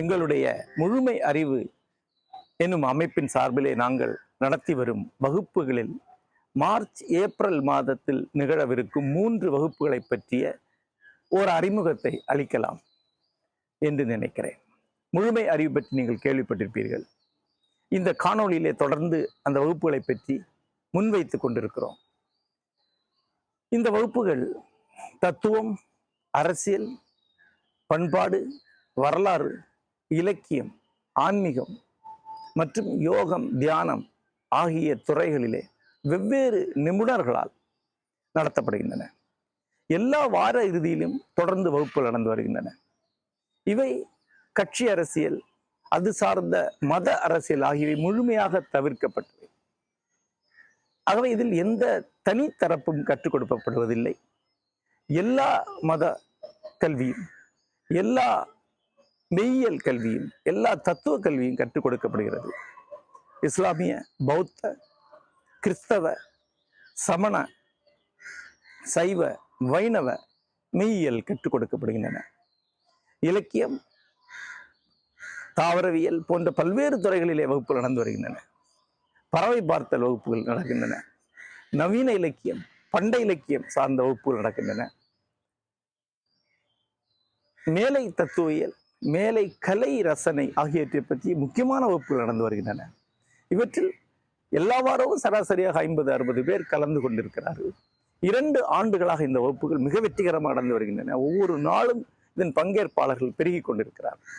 எங்களுடைய முழுமை அறிவு என்னும் அமைப்பின் சார்பிலே நாங்கள் நடத்தி வரும் வகுப்புகளில் மார்ச் ஏப்ரல் மாதத்தில் நிகழவிருக்கும் மூன்று வகுப்புகளை பற்றிய ஒரு அறிமுகத்தை அளிக்கலாம் என்று நினைக்கிறேன். முழுமை அறிவு பற்றி நீங்கள் கேள்விப்பட்டிருப்பீர்கள். இந்த காணொளியிலே தொடர்ந்து அந்த வகுப்புகளை பற்றி முன்வைத்து கொண்டிருக்கிறோம். இந்த வகுப்புகள் தத்துவம் அரசியல் பண்பாடு வரலாறு இலக்கியம் ஆன்மீகம் மற்றும் யோகம் தியானம் ஆகிய துறைகளிலே வெவ்வேறு நிபுணர்களால் நடத்தப்படுகின்றன. எல்லா வார இறுதியிலும் தொடர்ந்து வகுப்புகள் நடந்து வருகின்றன. இவை கட்சி அரசியல் அது சார்ந்த மத அரசியல் ஆகியவை முழுமையாக தவிர்க்கப்பட்டவை. ஆகவே இதில் எந்த தனித்தரப்பும் கற்றுக் கொடுக்கப்படுவதில்லை. எல்லா மத கல்வியும் எல்லா மெய்யியல் கல்வியும் எல்லா தத்துவ கல்வியும் கற்றுக் கொடுக்கப்படுகிறது. இஸ்லாமிய பௌத்த கிறிஸ்தவ சமண சைவ வைணவ மெய்யியல் கற்றுக் கொடுக்கப்படுகின்றன. இலக்கியம் தாவரவியல் போன்ற பல்வேறு துறைகளிலே வகுப்புகள் நடந்து வருகின்றன. பறவை பார்த்தல் வகுப்புகள் நடக்கின்றன. நவீன இலக்கியம் பண்டை இலக்கியம் சார்ந்த வகுப்புகள் நடக்கின்றன. மேலை தத்துவியல் மேலை கலை ரசனை ஆகியவற்றை பற்றி முக்கியமான வகுப்புகள் நடந்து வருகின்றன. இவற்றில் எல்லா வாரமும் சராசரியாக ஐம்பது அறுபது பேர் கலந்து கொண்டிருக்கிறார்கள். இரண்டு ஆண்டுகளாக இந்த வகுப்புகள் மிக வெற்றிகரமாக நடந்து வருகின்றன. ஒவ்வொரு நாளும் இதன் பங்கேற்பாளர்கள் பெருகி கொண்டிருக்கிறார்கள்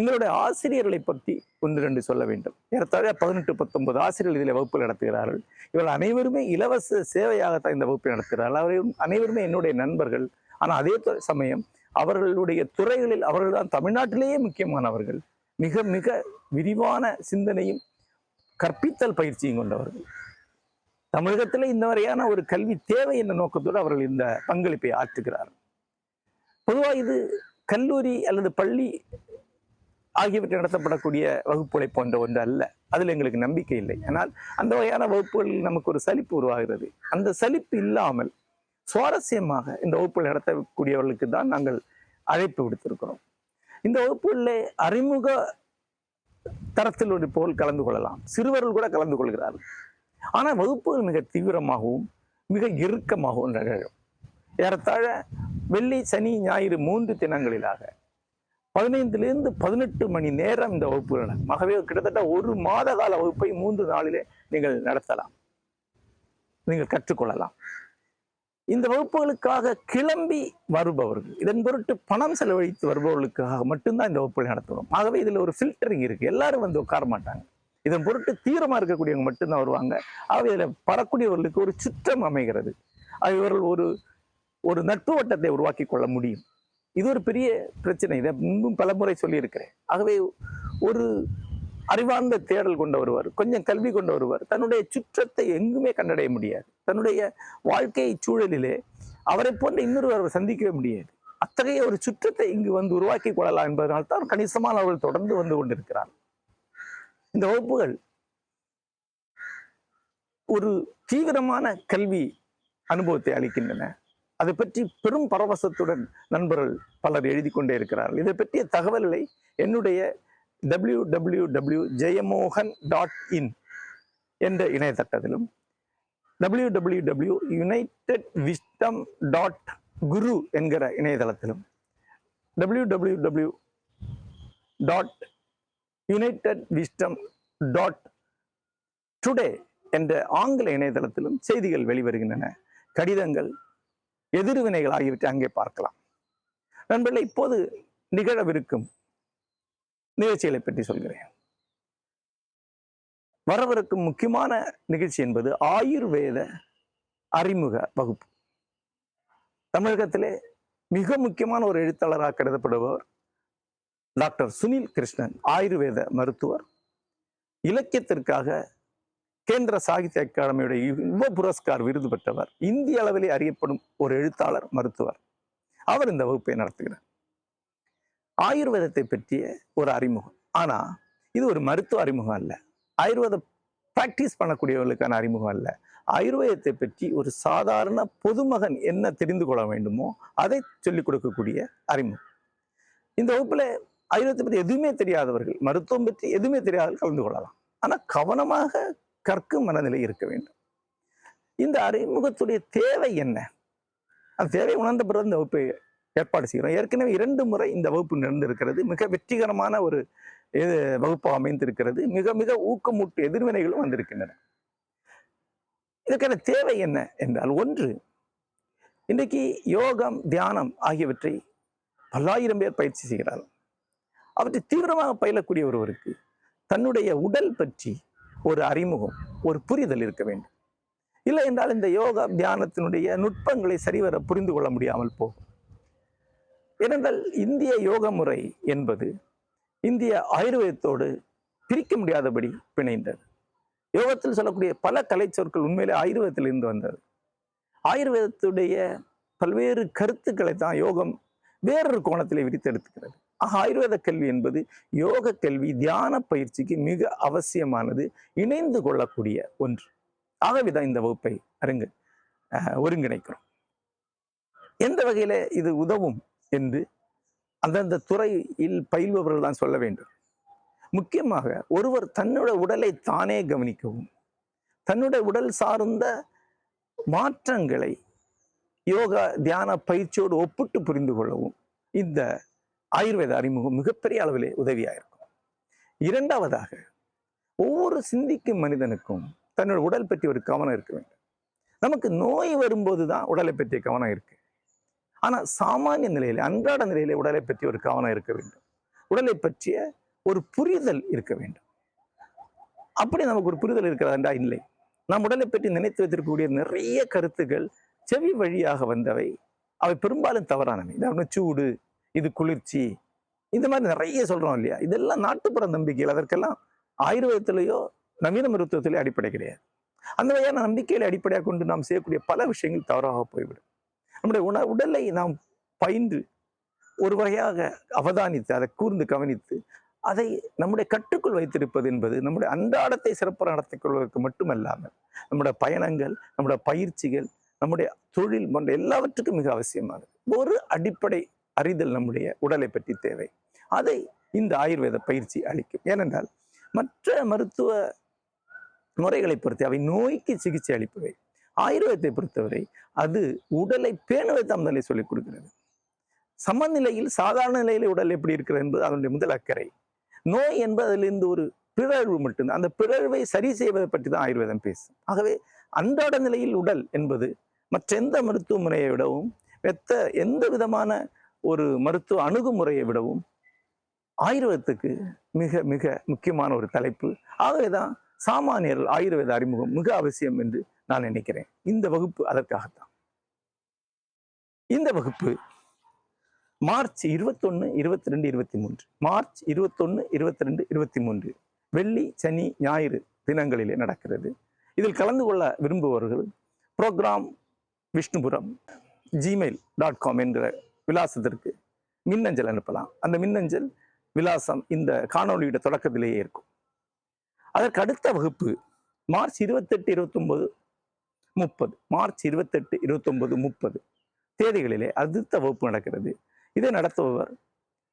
எங்களுடைய ஆசிரியர்களை பற்றி ஒன்று ரெண்டு சொல்ல வேண்டும். ஏறத்தாழ பதினெட்டு பத்தொன்பது ஆசிரியர்கள் இதில் வகுப்பு நடத்துகிறார்கள். இவர்கள் அனைவருமே இலவச சேவையாகத்தான் இந்த வகுப்பை நடத்துகிறார்கள். அவர்கள் அனைவருமே என்னுடைய நண்பர்கள். ஆனால் அதே சமயம் அவர்களுடைய துறைகளில் அவர்கள் தான் தமிழ்நாட்டிலேயே முக்கியமானவர்கள். மிக மிக விரிவான சிந்தனையும் கற்பித்தல் பயிற்சியும் கொண்டவர்கள். தமிழகத்தில் இந்த வரையான ஒரு கல்வி தேவை என்ற நோக்கத்தோடு அவர்கள் இந்த பங்களிப்பை ஆற்றுகிறார்கள். பொதுவாக இது கல்லூரி அல்லது பள்ளி ஆகியவற்றை நடத்தப்படக்கூடிய வகுப்புகளை போன்ற ஒன்று அல்ல. அதில் எங்களுக்கு நம்பிக்கை இல்லை. ஆனால் அந்த வகையான வகுப்புகளில் நமக்கு ஒரு சலிப்பு உருவாகிறது. அந்த சலிப்பு இல்லாமல் சுவாரஸ்யமாக இந்த வகுப்புகள் நடத்தக்கூடியவர்களுக்கு தான் நாங்கள் அழைப்பு விடுத்திருக்கிறோம். இந்த வகுப்புகளில் அறிமுக தரத்தில் ஒரு போல் கலந்து கொள்ளலாம். சிறுவர்கள் கூட கலந்து கொள்கிறார்கள். ஆனால் வகுப்புகள் மிக தீவிரமாகவும் மிக இறுக்கமாகவும் நிகழும். ஏறத்தாழ வெள்ளி சனி ஞாயிறு மூன்று தினங்களிலாக பதினைந்திலிருந்து பதினெட்டு மணி நேரம் இந்த வகுப்புகள் நடக்கும். ஆகவே கிட்டத்தட்ட ஒரு மாத கால வகுப்பை மூன்று நாளிலே நீங்கள் நடத்தலாம். நீங்கள் கற்றுக்கொள்ளலாம். இந்த வகுப்புகளுக்காக கிளம்பி வருபவர்கள் இதன் பொருட்டு பணம் செலவழித்து வருபவர்களுக்காக மட்டும்தான் இந்த வகுப்புகளை நடத்துவோம் ஆகவே இதில் ஒரு ஃபில்டரிங் இருக்குது எல்லாரும் வந்து உட்கார மாட்டாங்க. இதன் பொருட்டு தீரமாக இருக்கக்கூடியவங்க மட்டும்தான் வருவாங்க. ஆகவே இதில் வரக்கூடியவர்களுக்கு ஒரு சுற்றம் அமைகிறது. அது இவர்கள் ஒரு ஒரு நட்பு வட்டத்தை உருவாக்கி கொள்ள முடியும். இது ஒரு பெரிய பிரச்சனை. இதை முன்பும் பலமுறை சொல்லியிருக்கிறேன். ஆகவே ஒரு அறிவார்ந்த தேடல் கொண்ட ஒருவர் கொஞ்சம் கல்வி கொண்ட ஒருவர் தன்னுடைய சுற்றத்தை எங்குமே கண்டடைய முடியாது. தன்னுடைய வாழ்க்கை சூழலிலே அவரை போன்ற இன்னொருவர் சந்திக்கவே முடியாது. அத்தகைய ஒரு சுற்றத்தை இங்கு வந்து உருவாக்கி கொள்ளலாம் என்பதனால் தான் கணிசமான அவர்கள் தொடர்ந்து வந்து கொண்டிருக்கிறார். இந்த வகுப்புகள் ஒரு தீவிரமான கல்வி அனுபவத்தை அளிக்கின்றன. அதை பற்றி பெரும் பரவசத்துடன் நண்பர்கள் பலர் எழுதி கொண்டே இருக்கிறார்கள். இதை பற்றிய தகவல்களை என்னுடைய W W W Jeyamohan dot in என்ற இணையதட்டத்திலும் W W W united wisdom dot guru என்கிற இணையதளத்திலும் W W W dot united wisdom dot today என்ற ஆங்கில இணையதளத்திலும் செய்திகள் வெளிவருகின்றன. கடிதங்கள் எதிர்வினைகள் ஆகியவற்றை அங்கே பார்க்கலாம். நண்பர்களே இப்போது நிகழவிருக்கும் நிகழ்ச்சிகளை பற்றி சொல்கிறேன். வரவிருக்கும் முக்கியமான நிகழ்ச்சி என்பது ஆயுர்வேத அறிமுக வகுப்பு. தமிழகத்திலே மிக முக்கியமான ஒரு எழுத்தாளராக கருதப்படுபவர் டாக்டர் சுனில் கிருஷ்ணன் ஆயுர்வேத மருத்துவர். இலக்கியத்திற்காக கேந்திர சாகித்ய அகாடமியுடைய யுவ புரஸ்கார் விருது பெற்றவர் இந்திய அளவிலே அறியப்படும் ஒரு எழுத்தாளர் மருத்துவர். அவர் இந்த வகுப்பை நடத்துகிறார். ஆயுர்வேதத்தை பற்றிய ஒரு அறிமுகம். ஆனா இது ஒரு மருத்துவ அறிமுகம் அல்ல. ஆயுர்வேத பிராக்டிஸ் பண்ணக்கூடியவர்களுக்கான அறிமுகம் அல்ல. ஆயுர்வேதத்தை பற்றி ஒரு சாதாரண பொதுமகன் என்ன தெரிந்து கொள்ள வேண்டுமோ அதை சொல்லிக் கொடுக்கக்கூடிய அறிமுகம். இந்த வகுப்புல ஆயுர்வேதத்தை பற்றி எதுவுமே தெரியாதவர்கள் மருத்துவம் பற்றி எதுவுமே தெரியாதவர்கள் கலந்து கொள்ளலாம். ஆனால் கவனமாக கற்கும் மனநிலை இருக்க வேண்டும். இந்த அறிமுகத்துடைய தேவை என்ன? அந்த தேவை உணர்ந்த பிறகு இந்த வகுப்பை ஏற்பாடு செய்கிறோம். ஏற்கனவே இரண்டு முறை இந்த வகுப்பு நடந்திருக்கிறது. மிக வெற்றிகரமான ஒரு இது வகுப்பு அமைந்திருக்கிறது. மிக மிக ஊக்கமூட்டு எதிர்வினைகளும் வந்திருக்கின்றன. இதற்கான தேவை என்ன என்றால் ஒன்று இன்றைக்கு யோகம் தியானம் ஆகியவற்றை பல்லாயிரம் பேர் பயிற்சி செய்கிறார் அவற்றை தீவிரமாக பயிலக்கூடிய ஒருவருக்கு தன்னுடைய உடல் பற்றி ஒரு அறிமுகம் ஒரு புரிதல் இருக்க வேண்டும். இல்லை என்றால் இந்த யோகா தியானத்தினுடைய நுட்பங்களை சரிவர புரிந்து கொள்ள முடியாமல் போகும். ஏனென்றால் இந்திய யோக முறை என்பது இந்திய ஆயுர்வேதத்தோடு பிரிக்க முடியாதபடி பிணைந்தது. யோகத்தில் சொல்லக்கூடிய பல கலை சொற்கள் உண்மையிலே ஆயுர்வேதத்திலிருந்து வந்தது. ஆயுர்வேதத்துடைய பல்வேறு கருத்துக்களை தான் யோகம் வேறொரு கோணத்திலே விரித்தெடுத்துக்கிறது. ஆக ஆயுர்வேத கல்வி என்பது யோக கல்வி தியான பயிற்சிக்கு மிக அவசியமானது இணைந்து கொள்ளக்கூடிய ஒன்று. ஆகவேதான் இந்த வகுப்பை அருங்க ஒருங்கிணைக்கிறோம். எந்த வகையில இது உதவும் என்று அந்தந்த துறையில் பயில்பவர்கள் தான் சொல்ல வேண்டும். முக்கியமாக ஒருவர் தன்னோட உடலை தானே கவனிக்கவும் தன்னுடைய உடல் சார்ந்த மாற்றங்களை யோகா தியான பயிற்சியோடு ஒப்பிட்டு புரிந்து கொள்ளவும் இந்த ஆயுர்வேத அறிமுகம் மிகப்பெரிய அளவிலே உதவியாக இருக்கும் இரண்டாவதாக ஒவ்வொரு சிந்திக்கும் மனிதனுக்கும் தன்னோட உடல் பற்றி ஒரு கவனம் இருக்க வேண்டும். நமக்கு நோய் வரும்போது தான் உடலை பற்றிய கவனம் இருக்கு. ஆனா சாமானிய நிலையில அன்றாட நிலையில உடலை பற்றி ஒரு கவனம் இருக்க வேண்டும். உடலை பற்றிய ஒரு புரிதல் இருக்க வேண்டும். அப்படி நமக்கு ஒரு புரிதல் இருக்கிறதா? இல்லை. நாம் உடலை பற்றி நினைத்து வைத்திருக்கக்கூடிய நிறைய கருத்துக்கள் செவி வழியாக வந்தவை. அவை பெரும்பாலும் தவறானவை. உதாரணம் சூடு இது குளிர்ச்சி இந்த மாதிரி நிறைய சொல்றோம் இல்லையா? இதெல்லாம் நாட்டுப்புற நம்பிக்கைகள். அதற்கெல்லாம் ஆயுர்வேதத்திலேயோ நவீன மருத்துவத்திலேயோ அடிப்படை கிடையாது. அந்த வகையான நம்பிக்கைகளை அடிப்படையாக கொண்டு நாம் செய்யக்கூடிய பல விஷயங்கள் தவறாக போய்விடும். நம்முடைய உண உடலை நாம் பயின்று ஒரு வகையாக அவதானித்து அதை கூர்ந்து கவனித்து அதை நம்முடைய கட்டுக்குள் வைத்திருப்பது என்பது நம்முடைய அன்றாடத்தை சிறப்பாக நடத்திக் கொள்வதற்கு மட்டுமல்லாமல் நம்முடைய பயணங்கள் நம்முடைய பயிற்சிகள் நம்முடைய தொழில் போன்ற எல்லாவற்றுக்கும் மிக அவசியமானது. ஒரு அடிப்படை அறிதல் நம்முடைய உடலை பற்றி தேவை. அதை இந்த ஆயுர்வேத பயிற்சி அளிக்கும். ஏனென்றால் மற்ற மருத்துவ முறைகளை பொறுத்து அவை நோய்க்கு சிகிச்சை அளிப்பவை. ஆயுர்வேதத்தை பொறுத்தவரை அது உடலை பேணுவை தம்தலை சொல்லிக் கொடுக்கிறது. சமநிலையில் சாதாரண நிலையில் உடல் எப்படி இருக்கிறது என்பது அதனுடைய முதல் அக்கறை. நோய் என்பது அதிலிருந்து ஒரு பிறழ்வு மட்டும்தான் அந்த பிறழ்வை சரி செய்வதை பற்றி தான் ஆயுர்வேதம் பேசும். ஆகவே அன்றாட நிலையில் உடல் என்பது மற்ற எந்த மருத்துவ முறையை விடவும் வெத்த எந்த விதமான ஒரு மருத்துவ அணுகுமுறையை விடவும் ஆயுர்வேதத்துக்கு மிக மிக முக்கியமான ஒரு தலைப்பு. ஆகவேதான் சாமானியர்கள் ஆயுர்வேத அறிமுகம் மிக அவசியம் என்று நான் நினைக்கிறேன். இந்த வகுப்பு அதற்காகத்தான். இந்த வகுப்பு மார்ச் இருபத்தொன்னு இருபத்தி ரெண்டு இருபத்தி மூன்று மார்ச் இருபத்தொன்னு இருபத்தி ரெண்டு இருபத்தி மூன்று வெள்ளி சனி ஞாயிறு தினங்களிலே நடக்கிறது. இதில் கலந்து கொள்ள விரும்புபவர்கள் program Vishnupuram Gmail dot com என்ற விலாசத்திற்கு மின்னஞ்சல் அனுப்பலாம். அந்த மின்னஞ்சல் விலாசம் இந்த காணொளியோட தொடக்கத்திலேயே இருக்கும். அதற்கு அடுத்த வகுப்பு மார்ச் இருபத்தெட்டு இருபத்தொம்போது முப்பது. மார்ச் இருபத்தெட்டு இருபத்தொன்பது முப்பது. தேதிகளிலே அடுத்த வகுப்பு நடக்கிறது. இதை நடத்துபவர்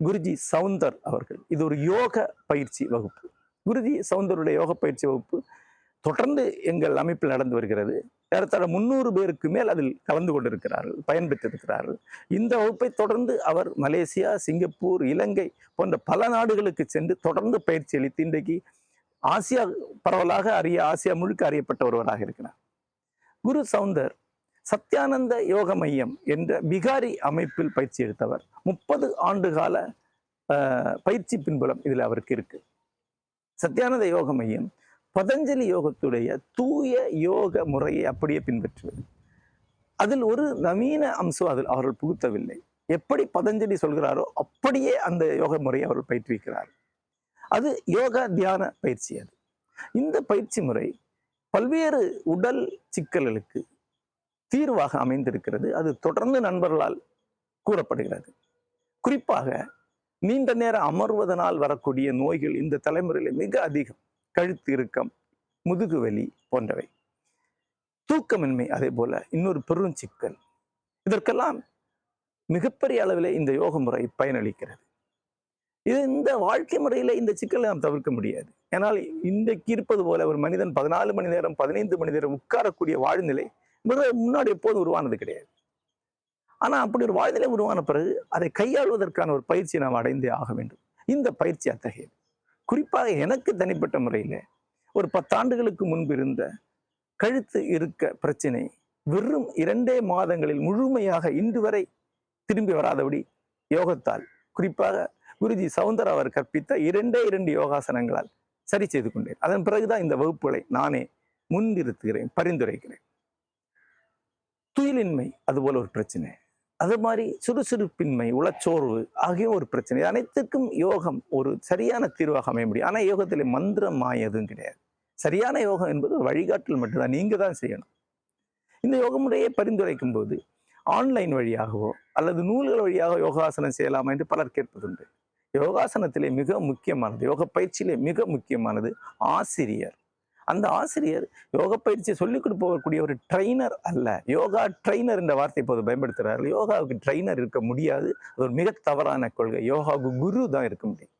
குருஜி சவுந்தர் அவர்கள். இது ஒரு யோக பயிற்சி வகுப்பு. குருஜி சவுந்தருடைய யோக பயிற்சி வகுப்பு தொடர்ந்து எங்கள் அமைப்பில் நடந்து வருகிறது. ஏறத்தாழ முந்நூறு பேருக்கு மேல் அதில் கலந்து கொண்டிருக்கிறார்கள் பயன்பெற்றிருக்கிறார்கள். இந்த வகுப்பை தொடர்ந்து அவர் மலேசியா சிங்கப்பூர் இலங்கை போன்ற பல நாடுகளுக்கு சென்று தொடர்ந்து பயிற்சி அளித்து இன்றைக்கு ஆசியா பரவலாக அறிய ஆசியா முழுக்க அறியப்பட்ட ஒருவராக இருக்கிறார். குரு சவுந்தர் சத்யானந்த யோக மையம் என்ற பிகாரி அமைப்பில் பயிற்சி எடுத்தவர். முப்பது ஆண்டு கால பயிற்சி பின்புலம் இதில் அவருக்கு இருக்கு. சத்யானந்த யோக மையம் பதஞ்சலி யோகத்துடைய தூய யோக முறையை அப்படியே பின்பற்றுவது. அதில் ஒரு நவீன அம்சம் அதில் அவர்கள் புகுத்தவில்லை. எப்படி பதஞ்சலி சொல்கிறாரோ அப்படியே அந்த யோக முறையை அவர்கள் பயிற்றுவிக்கிறார். அது யோகா தியான பயிற்சி அது. இந்த பயிற்சி முறை பல்வேறு உடல் சிக்கல்களுக்கு தீர்வாக அமைந்திருக்கிறது. அது தொடர்ந்து நண்பர்களால் கூறப்படுகிறது. குறிப்பாக நீண்ட நேரம் அமர்வதனால் வரக்கூடிய நோய்கள் இந்த தலைமுறையில் மிக அதிகம். கழுத்து இறுக்கம் முதுகு வலி போன்றவை. தூக்கமின்மை அதே போல இன்னொரு பெரும் சிக்கல். இதற்கெல்லாம் மிகப்பெரிய அளவில் இந்த யோக முறை பயனளிக்கிறது. இது இந்த வாழ்க்கை முறையில இந்த சிக்கலை நாம் தவிர்க்க முடியாது. ஏன்னால் இன்றைக்கு இருப்பது போல ஒரு மனிதன் பதினாலு மணி நேரம் பதினைந்து மணி நேரம் உட்காரக்கூடிய வாழ்நிலை மிக முன்னாடி எப்போதும் உருவானது கிடையாது. ஆனா அப்படி ஒரு வாழ்நிலை உருவான பிறகு அதை கையாளுவதற்கான ஒரு பயிற்சியை நாம் அடைந்தே ஆக வேண்டும். இந்த பயிற்சி அத்தகையது. குறிப்பாக எனக்கு தனிப்பட்ட முறையில் ஒரு பத்தாண்டுகளுக்கு முன்பு இருந்த கழுத்து இருக்க பிரச்சனை வெறும் இரண்டே மாதங்களில் முழுமையாக இன்று வரை திரும்பி வராதபடி யோகத்தால் குறிப்பாக குருஜி சவுந்தர் அவர் கற்பித்த இரண்டே இரண்டு யோகாசனங்களால் சரி செய்து கொண்டேன். அதன் பிறகுதான் இந்த வகுப்புகளை நானே முன்னிறுத்துகிறேன் பரிந்துரைக்கிறேன். துயிலின்மை அதுபோல ஒரு பிரச்சனை. அது மாதிரி சுறுசுறுப்பின்மை உளச்சோர்வு ஆகிய ஒரு பிரச்சனை. அனைத்துக்கும் யோகம் ஒரு சரியான தீர்வாக அமைய முடியும். ஆனால் யோகத்தில் மந்திரம் ஆயதும் எதுவும் கிடையாது. சரியான யோகம் என்பது ஒரு வழிகாட்டல் மட்டும்தான். நீங்கள் தான் செய்யணும். இந்த யோக முறையை பரிந்துரைக்கும் போது ஆன்லைன் வழியாகவோ அல்லது நூல்கள் வழியாக யோகாசனம் செய்யலாமா என்று பலர் கேட்பதுண்டு. யோகாசனத்திலே மிக முக்கியமானது யோக பயிற்சியிலே மிக முக்கியமானது ஆசிரியர். அந்த ஆசிரியர் யோக பயிற்சியை சொல்லிக் கொடுப்பவர்க்கூடிய ஒரு ட்ரைனர் அல்ல. யோகா ட்ரைனர் என்ற வார்த்தை இப்போது பயன்படுத்துகிறார்கள் யோகாவுக்கு ட்ரைனர் இருக்க முடியாது. அது ஒரு மிக தவறான கொள்கை. யோகாவுக்கு குரு தான் இருக்க முடியும்.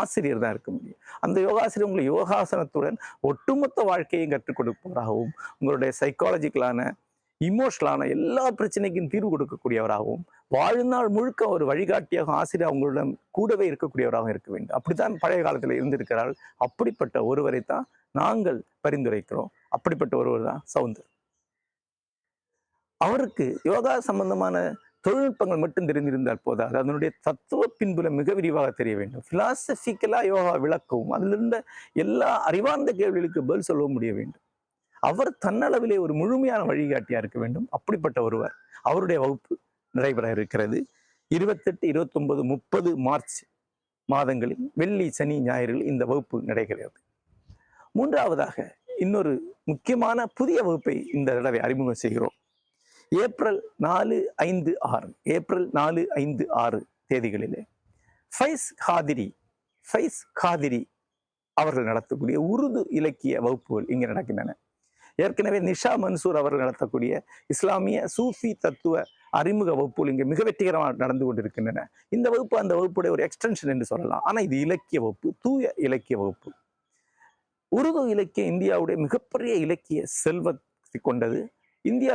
ஆசிரியர் தான் இருக்க முடியும். அந்த யோகாசிரியர் உங்களை யோகாசனத்துடன் ஒட்டுமொத்த வாழ்க்கையும் கற்றுக் கொடுப்பவராகவும் உங்களுடைய சைக்காலஜிக்கலான இமோஷனலான எல்லா பிரச்சனைக்கும் தீர்வு கொடுக்கக்கூடியவராகவும் வாழ்நாள் முழுக்க ஒரு வழிகாட்டியாக ஆசிரியர் அவங்களுடன் கூடவே இருக்கக்கூடியவராகவும் இருக்க வேண்டும். அப்படித்தான் பழைய காலத்தில் இருந்திருக்கிறார்கள். அப்படிப்பட்ட ஒருவரை தான் நாங்கள் பரிந்துரைக்கிறோம். அப்படிப்பட்ட ஒருவர் தான் சவுந்தர். அவருக்கு யோகா சம்பந்தமான தொழில்நுட்பங்கள் மட்டும் தெரிந்திருந்தால் போதாது. அதனுடைய தத்துவ பின்புலம் மிக விரிவாக தெரிய வேண்டும். பிலாசபிக்கலாக யோகா விளக்கவும் அதிலிருந்த எல்லா அறிவார்ந்த கேள்விகளுக்கு பதில் சொல்லவும் முடிய வேண்டும். அவர் தன்னளவிலே ஒரு முழுமையான வழிகாட்டியா இருக்க வேண்டும். அப்படிப்பட்ட ஒருவர் அவருடைய வகுப்பு நடைபெற இருக்கிறது. இருபத்தெட்டு இருபத்தொன்பது முப்பது மார்ச் மாதங்களில் வெள்ளி சனி ஞாயிறில் இந்த வகுப்பு நடைபெறுகிறது. மூன்றாவதாக இன்னொரு முக்கியமான புதிய வகுப்பை இந்த தடவை அறிமுகம் செய்கிறோம். ஏப்ரல் நாலு ஐந்து ஆறு. ஏப்ரல் நாலு ஐந்து ஆறு தேதிகளிலே ஃபைஸ் காதிரி ஃபைஸ் காதிரி அவர்கள் நடத்தக்கூடிய உருது இலக்கிய வகுப்புகள் இங்கே நடக்கின்றன. ஏற்கனவே நிஷா மன்சூர் அவர்கள் நடத்தக்கூடிய இஸ்லாமிய சூஃபி தத்துவ அறிமுக வகுப்புகள் இங்கே மிக வெற்றிகரமாக நடந்து கொண்டிருக்கின்றன. இந்த வகுப்பு அந்த வகுப்புடைய ஒரு எக்ஸ்டென்ஷன் என்று சொல்லலாம். ஆனால் இது இலக்கிய வகுப்பு தூய இலக்கிய வகுப்பு. உருது இலக்கிய இந்தியாவுடைய மிகப்பெரிய இலக்கிய செல்வத்தை கொண்டது. இந்தியா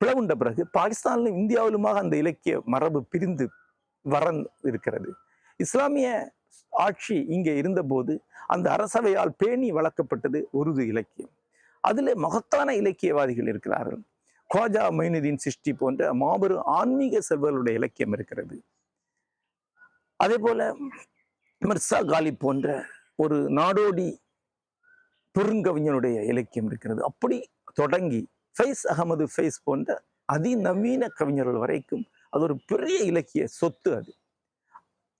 பிளவுண்ட பிறகு பாகிஸ்தானிலும் இந்தியாவிலுமாக அந்த இலக்கிய மரபு பிரிந்து வர இருக்கிறது இஸ்லாமிய ஆட்சி இங்கே இருந்தபோது அந்த அரசவையால் பேணி வளர்க்கப்பட்டது உருது இலக்கியம். அதில் மகத்தான இலக்கியவாதிகள் இருக்கிறார்கள். கோஜா மைனுதீன் சிஷ்டி போன்ற மாபெரும் ஆன்மீக செல்வர்களுடைய இலக்கியம் இருக்கிறது. அதே போல மிர்சா காலிப் போன்ற ஒரு நாடோடி பெருங்கவிஞனுடைய இலக்கியம் இருக்கிறது. அப்படி தொடங்கி ஃபைஸ் அகமது ஃபைஸ் போன்ற அதிநவீன கவிஞர்கள் வரைக்கும் அது ஒரு பெரிய இலக்கிய சொத்து அது.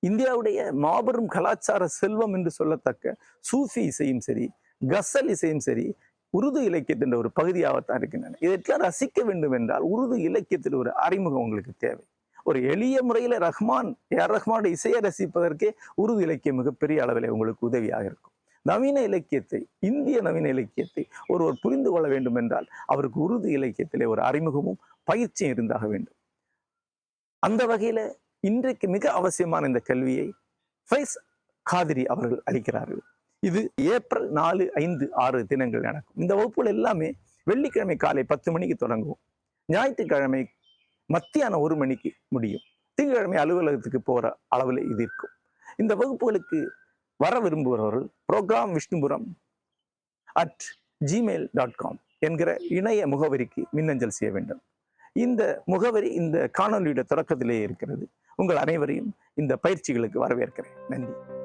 இந்தியாவுடைய மாபெரும் கலாச்சார செல்வம் என்று சொல்லத்தக்க சூஃபி இசையும் சரி கசல் இசையும் சரி உருது இலக்கியத்தின் ஒரு பகுதியாகத்தான் இருக்கின்றன. இதற்காக ரசிக்க வேண்டும் என்றால் உருது இலக்கியத்தில் ஒரு அறிமுகம் உங்களுக்கு தேவை. ஒரு எளிய முறையில் ரஹ்மான் ஏஆர் ரஹ்மானுடைய இசையை ரசிப்பதற்கே உருது இலக்கியம் மிகப்பெரிய அளவில் உங்களுக்கு உதவியாக இருக்கும். நவீன இலக்கியத்தை இந்திய நவீன இலக்கியத்தை ஒருவர் புரிந்து கொள்ள வேண்டும் என்றால் அவருக்கு உருது இலக்கியத்திலே ஒரு அறிமுகமும் பயிற்சியும் இருந்தாக வேண்டும். அந்த வகையில இன்றைக்கு மிக அவசியமான இந்த கல்வியை ஃபைஸ் காதிரி அவர்கள் அளிக்கிறார்கள். இது ஏப்ரல் நாலு ஐந்து ஆறு தினங்கள் நடக்கும். இந்த வகுப்புகள் எல்லாமே வெள்ளிக்கிழமை காலை பத்து மணிக்கு தொடங்கும். ஞாயிற்றுக்கிழமை மத்தியானம் ஒரு மணிக்கு முடியும். திங்கக்கிழமை அலுவலகத்துக்கு போற அளவில் இது இருக்கும். இந்த வகுப்புகளுக்கு வர விரும்புகிறவர்கள் program Vishnupuram at Gmail dot com என்கிற இணைய முகவரிக்கு மின்னஞ்சல் செய்ய வேண்டும். இந்த முகவரி இந்த காணொலியுடைய தொடக்கத்திலேயே இருக்கிறது. உங்கள் அனைவரையும் இந்த பயிற்சிகளுக்கு வரவேற்கிறேன். நன்றி.